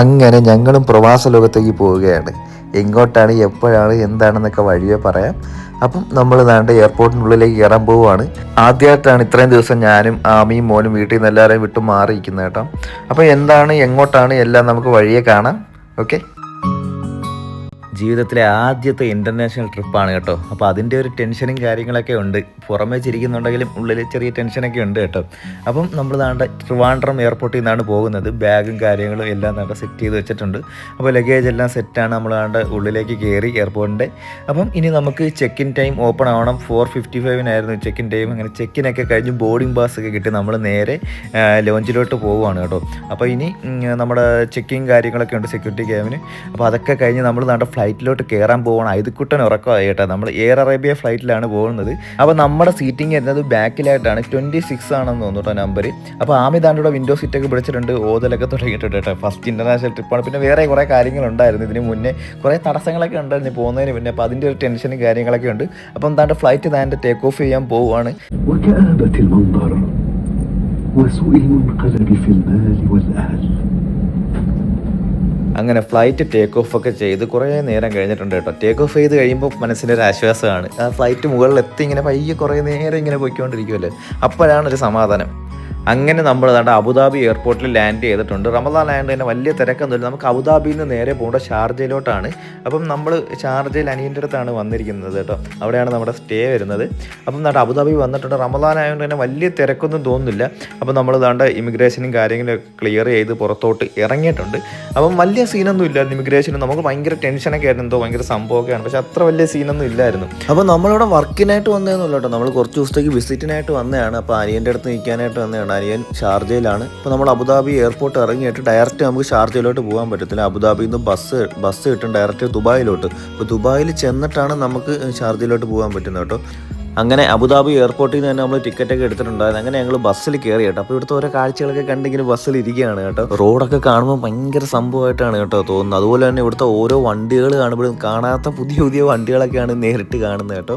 അങ്ങനെ ഞങ്ങളും പ്രവാസ ലോകത്തേക്ക് പോവുകയാണ്. എങ്ങോട്ടാണ് എപ്പോഴാണ് എന്താണെന്നൊക്കെ വഴിയെ പറയാം. അപ്പം നമ്മൾ നാണ്ട എയർപോർട്ടിനുള്ളിലേക്ക് കയറാൻ പോവുകയാണ് ആദ്യമായിട്ടാണ് ഇത്രയും ദിവസം ഞാനും ആമിയും മോനും വീട്ടിൽ നിന്ന് എല്ലാവരെയും വിട്ടു മാറിയിരിക്കുന്നത് കേട്ടോ. അപ്പോൾ എന്താണ് എങ്ങോട്ടാണ് എല്ലാം നമുക്ക് വഴിയെ കാണാം. ഓക്കെ? ജീവിതത്തിലെ ആദ്യത്തെ ഇന്റർനാഷണൽ ട്രിപ്പാണ് കേട്ടോ. അപ്പോൾ അതിന്റെ ഒരു ടെൻഷനും കാര്യങ്ങളൊക്കെ ഉണ്ട്. പുറമേ ചിരിക്കുന്നുണ്ടെങ്കിലും ഉള്ളിൽ ചെറിയ ടെൻഷനൊക്കെ ഉണ്ട് കേട്ടോ. അപ്പം നമ്മൾ നാണ്ട ട്രിവാൻഡ്രം എയർപോർട്ടിൽ നിന്നാണ് പോകുന്നത്. ബാഗും കാര്യങ്ങളും എല്ലാം നാണ്ട സെറ്റ് ചെയ്ത് വെച്ചിട്ടുണ്ട്. അപ്പോൾ ലഗേജ് എല്ലാം സെറ്റാണ് നമ്മൾ നാണ്ട ഉള്ളിലേക്ക് കയറി എയർപോർട്ടിന്റെ അപ്പം ഇനി നമുക്ക് ചെക്ക് ഇൻ ടൈം ഓപ്പൺ ആവണം. ഫോർ ഫിഫ്റ്റി ഫൈവിനായിരുന്നു ചെക്ക് ഇൻ ടൈം അങ്ങനെ ചെക്കിനൊക്കെ കഴിഞ്ഞ് ബോർഡിംഗ് പാസ് ഒക്കെ കിട്ടി നമ്മൾ നേരെ ലോഞ്ചിലോട്ട് പോവുകയാണ് കേട്ടോ. അപ്പോൾ ഇനി നമ്മുടെ ചെക്കിങ് കാര്യങ്ങളൊക്കെ ഉണ്ട് സെക്യൂരിറ്റി ക്യാമ്പിന് അപ്പോൾ അതൊക്കെ കഴിഞ്ഞ് നമ്മൾ നമ്മുടെ ഫ്ലൈറ്റിലോട്ട് കയറാൻ പോവുകയാണ് ഐതുക്കുട്ടൻ ഉറക്കമായി കേട്ടോ നമ്മൾ എയർ അറേബ്യ ഫ്ലൈറ്റിലാണ് പോകുന്നത് അപ്പോൾ നമ്മുടെ സീറ്റിംഗ് വരുന്നത് ബാക്കിലായിട്ടാണ് ട്വൻറ്റി സിക്സ് ആണെന്ന് തോന്നുന്നു കേട്ടോ നമ്പർ അപ്പോൾ ആമിതാണ്ടിയുടെ വിൻഡോ സീറ്റൊക്കെ പിടിച്ചിട്ടുണ്ട് ഓതലൊക്കെ തുടങ്ങിയിട്ടുണ്ട് കേട്ടോ ഫസ്റ്റ് ഇൻ്റർനാഷണൽ ട്രിപ്പാണ് പിന്നെ വേറെ കുറേ കാര്യങ്ങളുണ്ടായിരുന്നു ഇതിന് മുന്നേ കുറേ തടസ്സങ്ങളൊക്കെ ഉണ്ടായിരുന്നു പോകുന്നതിന് മുന്നേ അപ്പോൾ അതിൻ്റെ ഒരു ടെൻഷനും കാര്യങ്ങളൊക്കെ ഉണ്ട് അപ്പം താണ്ട് ഫ്ലൈറ്റ് താൻ്റെ ടേക്ക് ഓഫ് ചെയ്യാൻ പോവുകയാണ് وكآبة المنظر وسوء المنقلب في المال والأهل അങ്ങനെ ഫ്ലൈറ്റ് ടേക്ക് ഓഫ് ഒക്കെ ചെയ്ത് കുറേ നേരം കഴിഞ്ഞിട്ടുണ്ട് കേട്ടോ. ടേക്ക് ഓഫ് ചെയ്ത് കഴിയുമ്പോൾ മനസ്സിന്റെ ഒരു ആശ്വാസമാണ്. ആ ഫ്ലൈറ്റ് മുകളിലെത്തി ഇങ്ങനെ പയ്യെ കുറേ നേരം ഇങ്ങനെ പോയിക്കൊണ്ടിരിക്കുമല്ലേ അപ്പോഴാണ് ഒരു സമാധാനം. അങ്ങനെ നമ്മൾ ദാണ്ട അബുദാബി എയർപോർട്ടിൽ ലാൻഡ് ചെയ്തിട്ടുണ്ട്. റമദാൻ ലാൻഡ് തന്നെ വലിയ തിരക്കൊന്നുമില്ല. നമുക്ക് അബുദാബിയിൽ നിന്ന് നേരെ പോകേണ്ട ഷാർജയിലോട്ടാണ്. അപ്പം നമ്മൾ ഷാർജയിൽ അനിയന്റെ അടുത്താണ് വന്നിരിക്കുന്നത് കേട്ടോ. അവിടെയാണ് നമ്മുടെ സ്റ്റേ വരുന്നത്. അപ്പം ദാണ്ട അബുദാബി വന്നിട്ടുണ്ട്. റമദാൻ ആയതുകൊണ്ട് തന്നെ വലിയ തിരക്കൊന്നും തോന്നുന്നില്ല. അപ്പം നമ്മൾ ദാണ്ട ഇമിഗ്രേഷനും കാര്യങ്ങളും ക്ലിയർ ചെയ്ത് പുറത്തോട്ട് ഇറങ്ങിയിട്ടുണ്ട്. അപ്പം വലിയ സീനൊന്നും ഇല്ലായിരുന്നു ഇമിഗ്രേഷനും നമുക്ക് ഭയങ്കര ടെൻഷനൊക്കെ ആയിരുന്നു. എന്തോ ഭയങ്കര സംഭവമൊക്കെയാണ്. പക്ഷെ അത്ര വലിയ സീനൊന്നും ഇല്ലായിരുന്നു. അപ്പോൾ നമ്മളിവിടെ വർക്കിനായിട്ട് വന്നതെന്നുള്ളൂ നമ്മൾ കുറച്ച് ദിവസത്തേക്ക് വിസിറ്റിനായിട്ട് വന്നതാണ്. അപ്പോൾ അനിയന്റെ അടുത്ത് നിൽക്കാനായിട്ട് വന്നതാണ്. അനിയൻ ഷാർജയിലാണ്. ഇപ്പോൾ നമ്മൾ അബുദാബി എയർപോർട്ട് ഇറങ്ങിയിട്ട് ഡയറക്റ്റ് നമുക്ക് ഷാർജയിലോട്ട് പോകാൻ പറ്റത്തില്ല. അബുദാബിയിൽ നിന്ന് ബസ് ബസ് കിട്ടും ഡയറക്റ്റ് ദുബായിലോട്ട്. അപ്പോൾ ദുബായിൽ ചെന്നിട്ടാണ് നമുക്ക് ഷാർജയിലോട്ട് പോകാൻ പറ്റുന്നത് കേട്ടോ. അങ്ങനെ അബുദാബി എയർപോർട്ടിൽ നിന്ന് തന്നെ നമ്മൾ ടിക്കറ്റ് ഒക്കെ എടുത്തിട്ടുണ്ടായിരുന്നു അങ്ങനെ ഞങ്ങൾ ബസ്സിൽ കയറി കേട്ടോ. അപ്പോൾ ഇവിടുത്തെ ഓരോ കാഴ്ചകളൊക്കെ കണ്ടിങ്ങനെ ബസ്സിൽ ഇരിക്കുകയാണ് കേട്ടോ. റോഡൊക്കെ കാണുമ്പോൾ ഭയങ്കര സംഭവമായിട്ടാണ് കേട്ടോ തോന്നുന്നത്. അതുപോലെ തന്നെ ഇവിടുത്തെ ഓരോ വണ്ടികൾ കാണുമ്പോഴും കാണാത്ത പുതിയ പുതിയ വണ്ടികളൊക്കെയാണ് നേരിട്ട് കാണുന്നത് കേട്ടോ.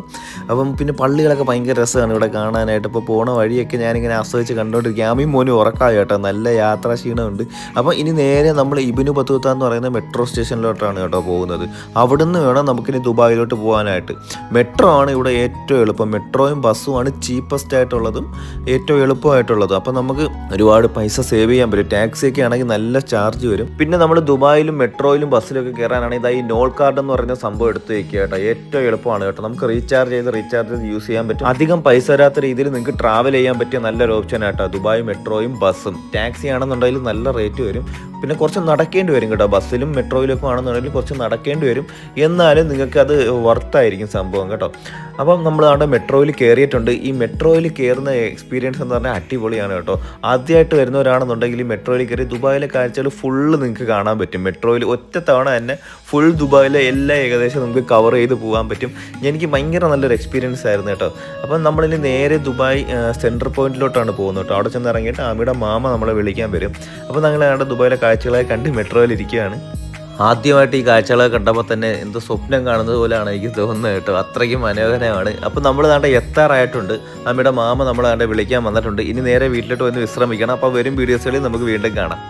അപ്പം പിന്നെ പള്ളികളൊക്കെ ഭയങ്കര രസമാണ് ഇവിടെ കാണാനായിട്ട്. ഇപ്പോൾ പോണ വഴിയൊക്കെ ഞാനിങ്ങനെ ആസ്വദിച്ച് കണ്ടുകൊണ്ടിരിക്കുക ആമയും മോനും ഉറക്കായി കേട്ടോ. നല്ല യാത്രാ ക്ഷീണമുണ്ട്. അപ്പം ഇനി നേരെ നമ്മൾ ഇബിനു ബത്തൂത്ത എന്ന് പറയുന്ന മെട്രോ സ്റ്റേഷനിലോട്ടാണ് കേട്ടോ പോകുന്നത്. അവിടുന്ന് വേണം നമുക്കിനി ദുബായിലോട്ട് പോകാനായിട്ട്. മെട്രോ ആണ് ഇവിടെ ഏറ്റവും എളുപ്പം. മെട്രോയും ബസ്സുമാണ് ചീപ്പസ്റ്റ് ആയിട്ടുള്ളതും ഏറ്റവും എളുപ്പമായിട്ടുള്ളതും. അപ്പം നമുക്ക് ഒരുപാട് പൈസ സേവ് ചെയ്യാൻ പറ്റും. ടാക്സി ഒക്കെ ആണെങ്കിൽ നല്ല ചാർജ് വരും. പിന്നെ നമ്മൾ ദുബായിലും മെട്രോയിലും ബസ്സിലൊക്കെ കയറാനാണെങ്കിൽ ഇതായി നോൾ കാർഡ് എന്ന് പറയുന്ന സംഭവം എടുത്ത് വയ്ക്കുക കേട്ടോ. ഏറ്റവും എളുപ്പമാണ് കേട്ടോ. നമുക്ക് റീചാർജ് ചെയ്ത് റീചാർജ് ചെയ്ത് യൂസ് ചെയ്യാൻ പറ്റും. അധികം പൈസ വരാത്ത രീതിയിൽ നിങ്ങൾക്ക് ട്രാവൽ ചെയ്യാൻ പറ്റിയ നല്ലൊരു ഓപ്ഷൻ ആട്ടോ ദുബായ് മെട്രോയും ബസ്സും. ടാക്സി ആണെന്നുണ്ടെങ്കിൽ നല്ല റേറ്റ് വരും. പിന്നെ കുറച്ച് നടക്കേണ്ടി വരും കേട്ടോ. ബസ്സിലും മെട്രോയിലൊക്കെ ആണെന്നുണ്ടെങ്കിൽ കുറച്ച് നടക്കേണ്ടി വരും. എന്നാലും നിങ്ങൾക്ക് അത് വർത്തായിരിക്കും സംഭവം കേട്ടോ. അപ്പം നമ്മൾ അവിടെ മെട്രോയിൽ കയറിയിട്ടുണ്ട്. ഈ മെട്രോയിൽ കയറുന്ന എക്സ്പീരിയൻസ് എന്ന് പറഞ്ഞാൽ അടിപൊളിയാണ് കേട്ടോ. ആദ്യമായിട്ട് വരുന്നവരാണെന്നുണ്ടെങ്കിൽ ഈ മെട്രോയിൽ കയറി ദുബായിലെ കാഴ്ചകൾ ഫുള്ള് നിങ്ങൾക്ക് കാണാൻ പറ്റും. മെട്രോയിൽ ഒറ്റ തവണ തന്നെ ഫുൾ ദുബായിലെ എല്ലാ ഏകദേശം നമുക്ക് കവർ ചെയ്ത് പോകാൻ പറ്റും. എനിക്ക് ഭയങ്കര നല്ലൊരു എക്സ്പീരിയൻസ് ആയിരുന്നു കേട്ടോ. അപ്പം നമ്മളിനി നേരെ ദുബായ് സെൻട്രൽ പോയിന്റിലോട്ടാണ് പോകുന്നത് കേട്ടോ. അവിടെ ചെന്ന് ഇറങ്ങിയിട്ട് ആമിയുടെ മാമ നമ്മളെ വിളിക്കാൻ വരും. അപ്പോൾ ഞങ്ങൾ ദുബായിലെ കാഴ്ചകളെ കണ്ട് മെട്രോയിൽ ഇരിക്കുകയാണ്. ആദ്യമായിട്ട് ഈ കാഴ്ചകളെ കണ്ടപ്പോൾ തന്നെ എന്തോ സ്വപ്നം കാണുന്നത് പോലെയാണ് എനിക്ക് തോന്നുന്നത് കേട്ടോ. അത്രയ്ക്കും മനോഹരമാണ്. അപ്പോൾ നമ്മൾ താണ്ട എത്താറായിട്ടുണ്ട്. അമ്മയുടെ മാമ നമ്മളെ താണ്ട വിളിക്കാൻ വന്നിട്ടുണ്ട്. ഇനി നേരെ വീട്ടിലോട്ട് വന്ന് വിശ്രമിക്കണം. അപ്പോൾ വരും വീഡിയോസുകളിൽ നമുക്ക് വീണ്ടും കാണാം.